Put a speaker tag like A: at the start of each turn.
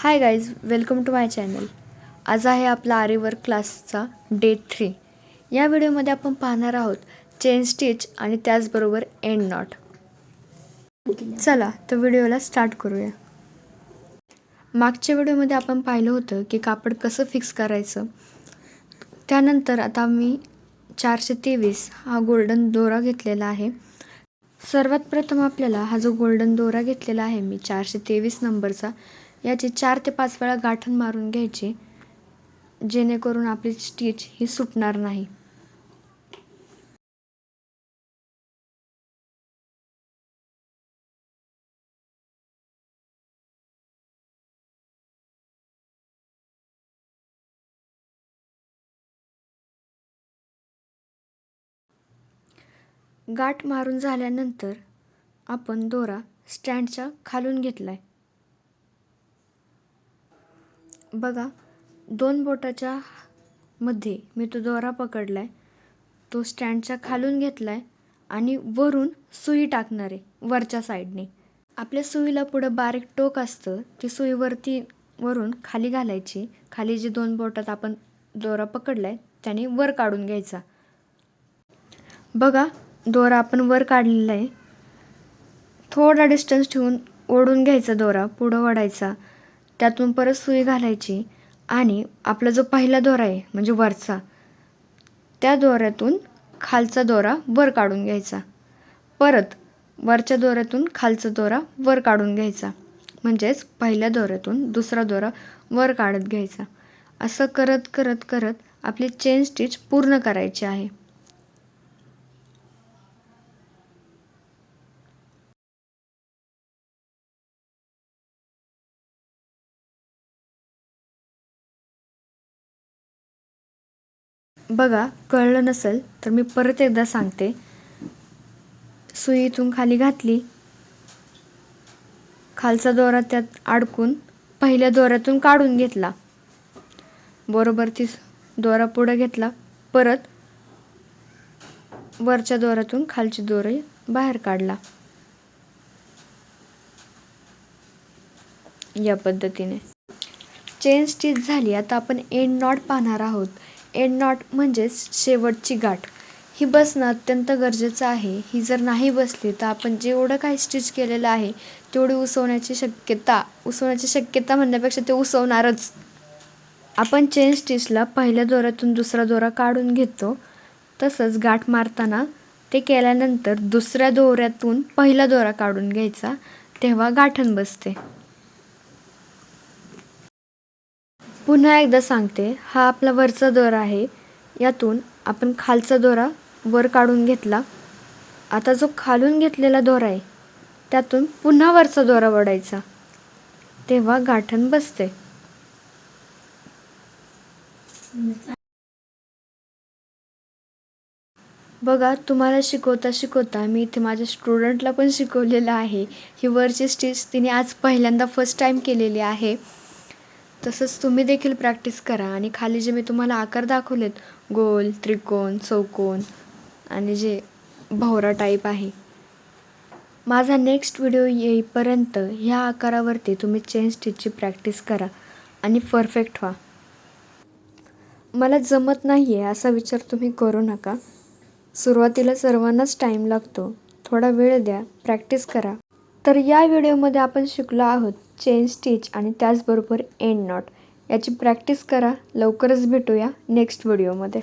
A: Hi guys welcome to my channel आज आहे आपला आरेवर क्लासचा डे थ्री या व्हिडिओमध्ये आपण पाहणार आहोत चेन स्टिच आणि त्याचबरोबर एंड नॉट चला तर व्हिडिओला स्टार्ट करूया. मागच्या व्हिडिओमध्ये आपण पाहिलं होतं की कापड कसं फिक्स करायचं. त्यानंतर आता मी चारशे तेवीस हा गोल्डन दोरा घेतलेला आहे. सर्वात प्रथम आपल्याला हा जो गोल्डन दोरा घेतलेला आहे मी चारशे तेवीस नंबरचा याची चार ते पाच वेळा गाठण मारून घ्यायची जेणेकरून आपली स्टिच ही सुटणार नाही. गाठ मारून झाल्यानंतर आपण दोरा स्टँडच्या खालून घेतला आहे बघा दोन बोटाच्या मध्ये मी तो दोरा पकडला आहे तो स्टँडच्या खालून घेतला आहे आणि वरून सुई टाकणार आहे वरच्या साईडने. आपल्या सुईला पुढं बारीक टोक असतं ती सुईवरती वरून खाली घालायची. खाली जे दोन बोटात आपण दोरा पकडला आहे त्याने वर काढून घ्यायचा. बघा दोरा आपण वर काढलेला आहे. थोडा डिस्टन्स ठेवून ओढून घ्यायचा दोरा पुढं ओढायचा. त्यातून परत सुई घालायची आणि आपला जो पहिला दोरा आहे म्हणजे वरचा त्या दोऱ्यातून खालचा दोरा वर काढून घ्यायचा. परत वरच्या दोऱ्यातून खालचा दोरा वर काढून घ्यायचा. म्हणजेच पहिल्या दोऱ्यातून दुसरा दोरा वर काढत घ्यायचा. असं करत करत करत आपली चेन स्टिच पूर्ण करायची आहे. बघा कळलं नसेल तर मी परत एकदा सांगते. सुई इथून खाली घातली. खालचा दोरा त्यात अडकून पहिल्या दोऱ्यातून काढून घेतला. बरोबर ती दोरा पुढं घेतला. परत वरच्या दोऱ्यातून खालची दोरे बाहेर काढला. या पद्धतीने. चेन स्टिच झाली. आता आपण एंड नॉट पाहणार आहोत. एंड नॉट म्हणजेच शेवटची गाठ. ही बसणं अत्यंत गरजेचं आहे. ही जर नाही बसली तर आपण जेवढं काही स्टिच केलेलं आहे तेवढी उसवण्याची शक्यता उसवण्याची शक्यता म्हणण्यापेक्षा ते उसवणारच. आपण चेन स्टिचला पहिल्या दोऱ्यातून दुसरा दोरा काढून घेतो. तसंच गाठ मारताना ते केल्यानंतर दुसऱ्या दोऱ्यातून पहिला दोरा काढून घ्यायचा तेव्हा गाठण बसते. पुन्हा एकदा सांगते हा आपला वरचा दोरा आहे. यातून आपण खालचा दोरा वर काढून घेतला. आता जो खालून घेतलेला दोरा आहे त्यातून पुन्हा वरचा दोरा वडायचा तेव्हा गाठण बसते. बघा तुम्हाला शिकवता शिकवता मी इथे माझ्या स्टुडंटला पण शिकवलेलं आहे. ही वरची स्टिच तिने आज पहिल्यांदा फर्स्ट टाईम केलेली आहे. तसंच तुम्ही देखील प्रॅक्टिस करा. आणि खाली जे मी तुम्हाला आकार दाखवलेत गोल त्रिकोण चौकोन आणि जे भोवरा टाईप आहे. माझा नेक्स्ट व्हिडिओ येईपर्यंत ह्या आकारावरती तुम्ही चेन स्टिचची प्रॅक्टिस करा आणि परफेक्ट व्हा. मला जमत नाही आहे असा विचार तुम्ही करू नका. सुरुवातीला सर्वांनाच टाईम लागतो. थोडा वेळ द्या प्रॅक्टिस करा. तर या व्हिडिओमध्ये आपण शिकलो आहोत चेन स्टिच आणि त्याचबरोबर एंड नॉट याची प्रॅक्टिस करा. लवकरच भेटूया नेक्स्ट व्हिडिओमध्ये